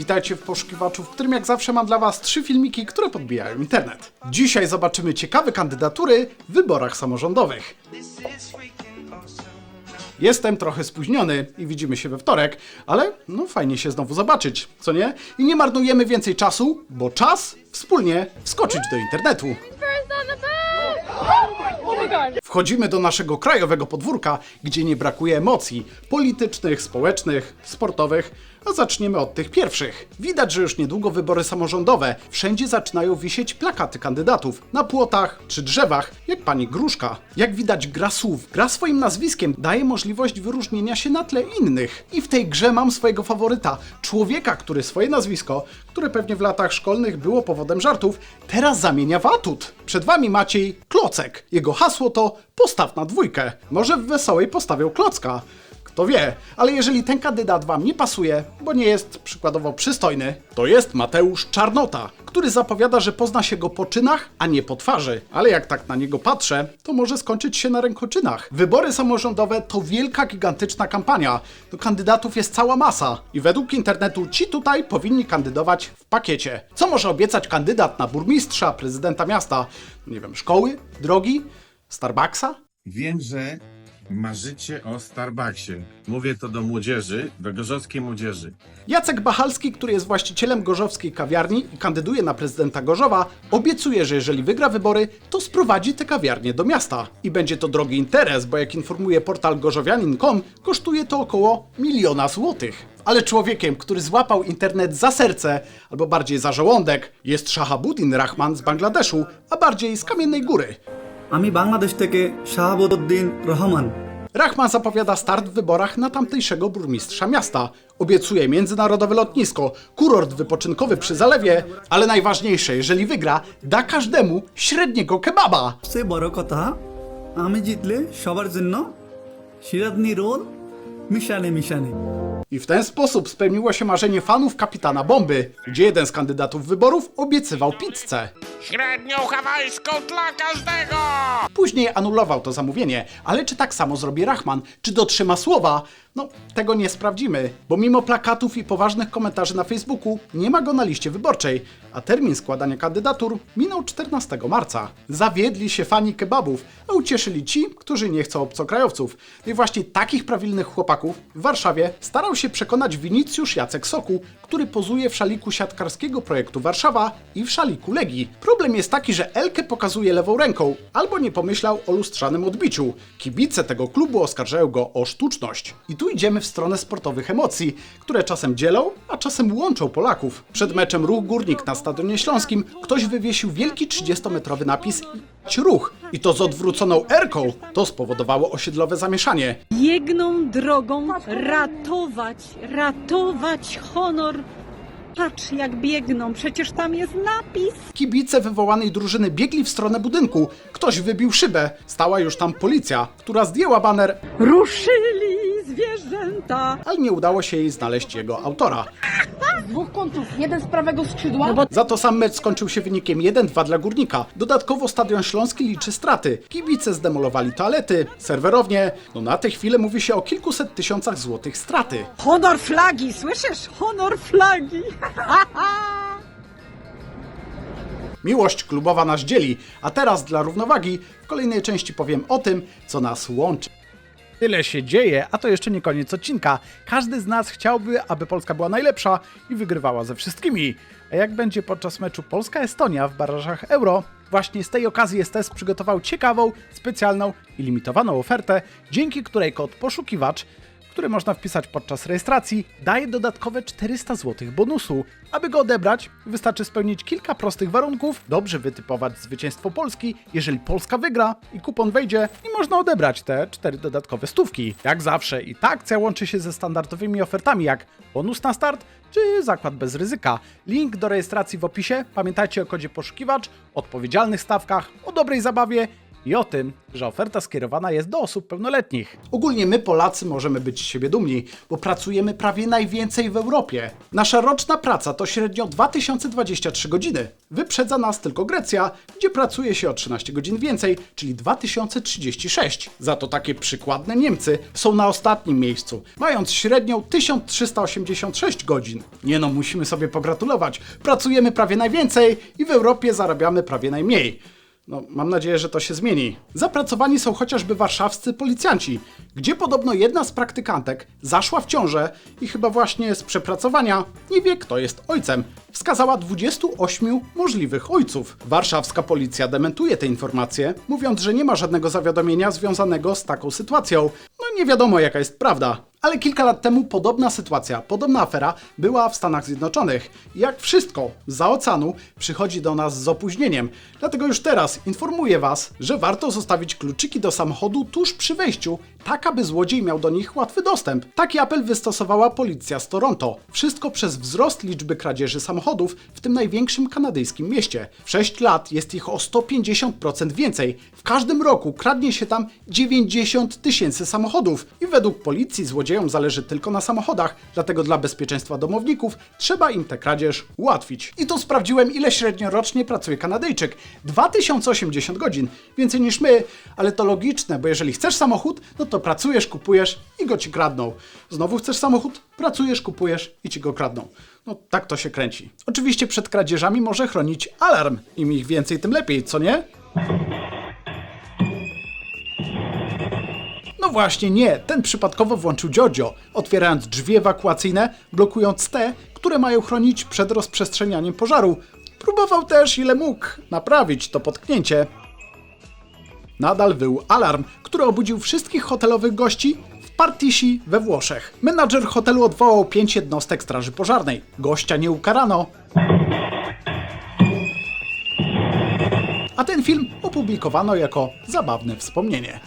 Witajcie w poszukiwaczu, w którym jak zawsze mam dla Was trzy filmiki, które podbijają internet. Dzisiaj zobaczymy ciekawe kandydatury w wyborach samorządowych. Jestem trochę spóźniony i widzimy się we wtorek, ale no fajnie się znowu zobaczyć, co nie? I nie marnujemy więcej czasu, bo czas wspólnie wskoczyć do internetu. Wchodzimy do naszego krajowego podwórka, gdzie nie brakuje emocji politycznych, społecznych, sportowych, a zaczniemy od tych pierwszych. Widać, że już niedługo wybory samorządowe. Wszędzie zaczynają wisieć plakaty kandydatów na płotach czy drzewach, jak pani Gruszka. Jak widać, gra słów, gra swoim nazwiskiem daje możliwość wyróżnienia się na tle innych. I w tej grze mam swojego faworyta, człowieka, który swoje nazwisko, które pewnie w latach szkolnych było powodem żartów, teraz zamienia w atut. Przed wami Maciej Klocek. Jego hasło to postaw na dwójkę. Może w wesołej postawią klocka. Kto wie, ale jeżeli ten kandydat wam nie pasuje, bo nie jest przykładowo przystojny, to jest Mateusz Czarnota, który zapowiada, że pozna się go po czynach, a nie po twarzy. Ale jak tak na niego patrzę, to może skończyć się na rękoczynach. Wybory samorządowe to wielka, gigantyczna kampania. Do kandydatów jest cała masa i według internetu ci tutaj powinni kandydować w pakiecie. Co może obiecać kandydat na burmistrza, prezydenta miasta? Nie wiem, szkoły, drogi, Starbucksa? Wiem, że marzycie o Starbucksie. Mówię to do młodzieży, do gorzowskiej młodzieży. Jacek Bachalski, który jest właścicielem gorzowskiej kawiarni i kandyduje na prezydenta Gorzowa, obiecuje, że jeżeli wygra wybory, to sprowadzi tę kawiarnię do miasta. I będzie to drogi interes, bo jak informuje portal gorzowianin.com, kosztuje to około miliona złotych. Ale człowiekiem, który złapał internet za serce, albo bardziej za żołądek, jest Shahabuddin Rahman z Bangladeszu, a bardziej z Kamiennej Góry. আমি বাংলাদেশ থেকে শাহাবুদ্দিন Rahman Rahman zapowiada start w wyborach na tamtejszego burmistrza miasta. Obiecuje międzynarodowe lotnisko, kurort wypoczynkowy przy zalewie, ale najważniejsze, jeżeli wygra, da każdemu średniego kebaba. সবচেয়ে বড় কথা আমি জিতলে সবার জন্য সিরাজনি রোল মিশানে মিশানে i w ten sposób spełniło się marzenie fanów kapitana Bomby, gdzie jeden z kandydatów wyborów obiecywał pizzę. Średnią hawajską dla każdego! Później anulował to zamówienie, ale czy tak samo zrobi Rahman? Czy dotrzyma słowa? No, tego nie sprawdzimy, bo mimo plakatów i poważnych komentarzy na Facebooku nie ma go na liście wyborczej, a termin składania kandydatur minął 14 marca. Zawiedli się fani kebabów, a ucieszyli ci, którzy nie chcą obcokrajowców. No I właśnie takich prawilnych chłopaków w Warszawie starał się przekonać Winicjusz Jacek Soku, który pozuje w szaliku siatkarskiego projektu Warszawa i w szaliku Legii. Problem jest taki, że Elkę pokazuje lewą ręką, albo nie pomyślał o lustrzanym odbiciu. Kibice tego klubu oskarżają go o sztuczność. I tu idziemy w stronę sportowych emocji, które czasem dzielą, a czasem łączą Polaków. Przed meczem Ruch Górnik na Stadionie Śląskim ktoś wywiesił wielki 30-metrowy napis "Idź Ruch i to z odwróconą erką. To spowodowało osiedlowe zamieszanie. biegną drogą ratować, ratować honor. Patrz jak biegną, przecież tam jest napis. Kibice wywołanej drużyny biegli w stronę budynku. Ktoś wybił szybę. Stała już tam policja, która zdjęła baner, Ruszyli zwierzęta. ale nie udało się jej znaleźć jego autora. Dwóch kątów, jeden z prawego skrzydła. No bo Za to sam mecz skończył się wynikiem 1-2 dla Górnika. Dodatkowo Stadion Śląski liczy straty. Kibice zdemolowali toalety, serwerownie. No na tę chwilę mówi się o kilkuset tysiącach złotych straty. honor flagi, słyszysz? Honor flagi. Miłość klubowa nas dzieli, a teraz dla równowagi w kolejnej części powiem o tym, co nas łączy. Tyle się dzieje, a to jeszcze nie koniec odcinka. Każdy z nas chciałby, aby Polska była najlepsza i wygrywała ze wszystkimi. A jak będzie podczas meczu Polska-Estonia w barażach Euro? Właśnie z tej okazji STS przygotował ciekawą, specjalną i limitowaną ofertę, dzięki której kod poszukiwacz który można wpisać podczas rejestracji, daje dodatkowe 400 zł bonusu. Aby go odebrać, wystarczy spełnić kilka prostych warunków, dobrze wytypować zwycięstwo Polski, jeżeli Polska wygra i kupon wejdzie i można odebrać te 4 dodatkowe stówki. Jak zawsze i ta akcja łączy się ze standardowymi ofertami jak bonus na start czy zakład bez ryzyka. Link do rejestracji w opisie. Pamiętajcie o kodzie poszukiwacz, odpowiedzialnych stawkach, o dobrej zabawie i o tym, że oferta skierowana jest do osób pełnoletnich. Ogólnie my, Polacy, możemy być z siebie dumni, bo pracujemy prawie najwięcej w Europie. Nasza roczna praca to średnio 2023 godziny. Wyprzedza nas tylko Grecja, gdzie pracuje się o 13 godzin więcej, czyli 2036. Za to takie przykładne Niemcy są na ostatnim miejscu, mając średnią 1386 godzin. Nie no, musimy sobie pogratulować. Pracujemy prawie najwięcej i w Europie zarabiamy prawie najmniej. No, mam nadzieję, że to się zmieni. Zapracowani są chociażby warszawscy policjanci, gdzie podobno jedna z praktykantek zaszła w ciążę i chyba właśnie z przepracowania nie wie, kto jest ojcem. Wskazała 28 możliwych ojców. Warszawska policja dementuje te informacje, mówiąc, że nie ma żadnego zawiadomienia związanego z taką sytuacją. No nie wiadomo, jaka jest prawda. Ale kilka lat temu podobna sytuacja, podobna afera była w Stanach Zjednoczonych. Jak wszystko za oceanu przychodzi do nas z opóźnieniem. Dlatego już teraz informuję Was, że warto zostawić kluczyki do samochodu tuż przy wejściu, tak aby złodziej miał do nich łatwy dostęp. Taki apel wystosowała policja z Toronto. Wszystko przez wzrost liczby kradzieży samochodów w tym największym kanadyjskim mieście. W 6 lat jest ich o 150% więcej. W każdym roku kradnie się tam 90 tysięcy samochodów i według policji złodziejom zależy tylko na samochodach, dlatego dla bezpieczeństwa domowników trzeba im tę kradzież ułatwić. I tu sprawdziłem, ile średnio rocznie pracuje Kanadyjczyk. 2080 godzin, więcej niż my, ale to logiczne, bo jeżeli chcesz samochód, no to pracujesz, kupujesz i go ci kradną. Znowu chcesz samochód, pracujesz, kupujesz i ci go kradną. No tak to się kręci. Oczywiście przed kradzieżami może chronić alarm. Im ich więcej, tym lepiej, co nie? No właśnie nie, ten przypadkowo włączył Jojo, otwierając drzwi ewakuacyjne, blokując te, które mają chronić przed rozprzestrzenianiem pożaru. Próbował też ile mógł naprawić to potknięcie. Nadal wył alarm, który obudził wszystkich hotelowych gości w Partisi we Włoszech. Menadżer hotelu odwołał pięć jednostek straży pożarnej. Gościa nie ukarano. A ten film opublikowano jako zabawne wspomnienie.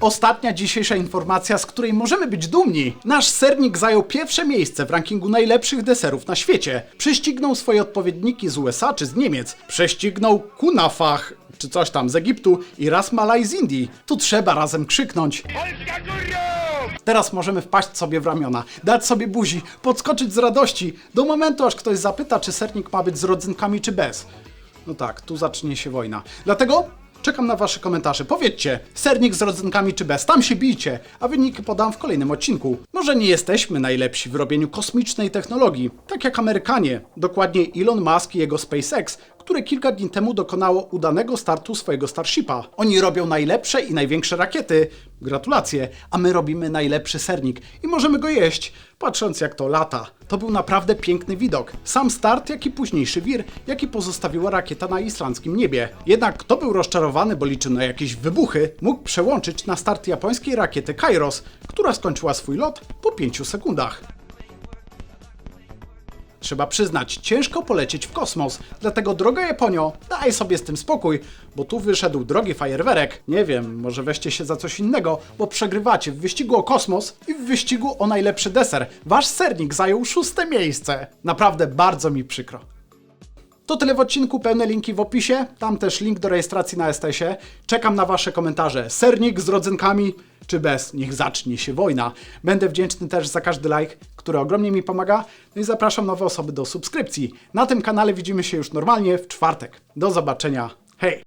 Ostatnia dzisiejsza informacja, z której możemy być dumni. Nasz sernik zajął pierwsze miejsce w rankingu najlepszych deserów na świecie. Prześcignął swoje odpowiedniki z USA czy z Niemiec. Prześcignął kunafach czy coś tam z Egiptu i ras Malaj z Indii. Tu trzeba razem krzyknąć. Teraz możemy wpaść sobie w ramiona, dać sobie buzi, podskoczyć z radości, do momentu aż ktoś zapyta, czy sernik ma być z rodzynkami czy bez. No tak, tu zacznie się wojna. Dlatego czekam na wasze komentarze. Powiedzcie, sernik z rodzynkami czy bez, tam się bijcie, a wyniki podam w kolejnym odcinku. Może nie jesteśmy najlepsi w robieniu kosmicznej technologii, tak jak Amerykanie, dokładnie Elon Musk i jego SpaceX, które kilka dni temu dokonało udanego startu swojego Starshipa. Oni robią najlepsze i największe rakiety. Gratulacje, a my robimy najlepszy sernik i możemy go jeść, patrząc jak to lata. To był naprawdę piękny widok. Sam start, jak i późniejszy wir, jaki pozostawiła rakieta na islandzkim niebie. Jednak kto był rozczarowany, bo liczył na jakieś wybuchy, mógł przełączyć na start japońskiej rakiety Kairos, która skończyła swój lot po 5 sekundach. Trzeba przyznać, ciężko polecieć w kosmos, dlatego droga Japonio, daj sobie z tym spokój, bo tu wyszedł drogi fajerwerek. Nie wiem, może weźcie się za coś innego, bo przegrywacie w wyścigu o kosmos i w wyścigu o najlepszy deser. Wasz sernik zajął szóste miejsce. Naprawdę bardzo mi przykro. To tyle w odcinku, pełne linki w opisie, tam też link do rejestracji na STS-ie. Czekam na wasze komentarze. Sernik z rodzynkami czy bez, niech zacznie się wojna. Będę wdzięczny też za każdy like, który ogromnie mi pomaga. No i zapraszam nowe osoby do subskrypcji. Na tym kanale widzimy się już normalnie w czwartek. Do zobaczenia. Hej!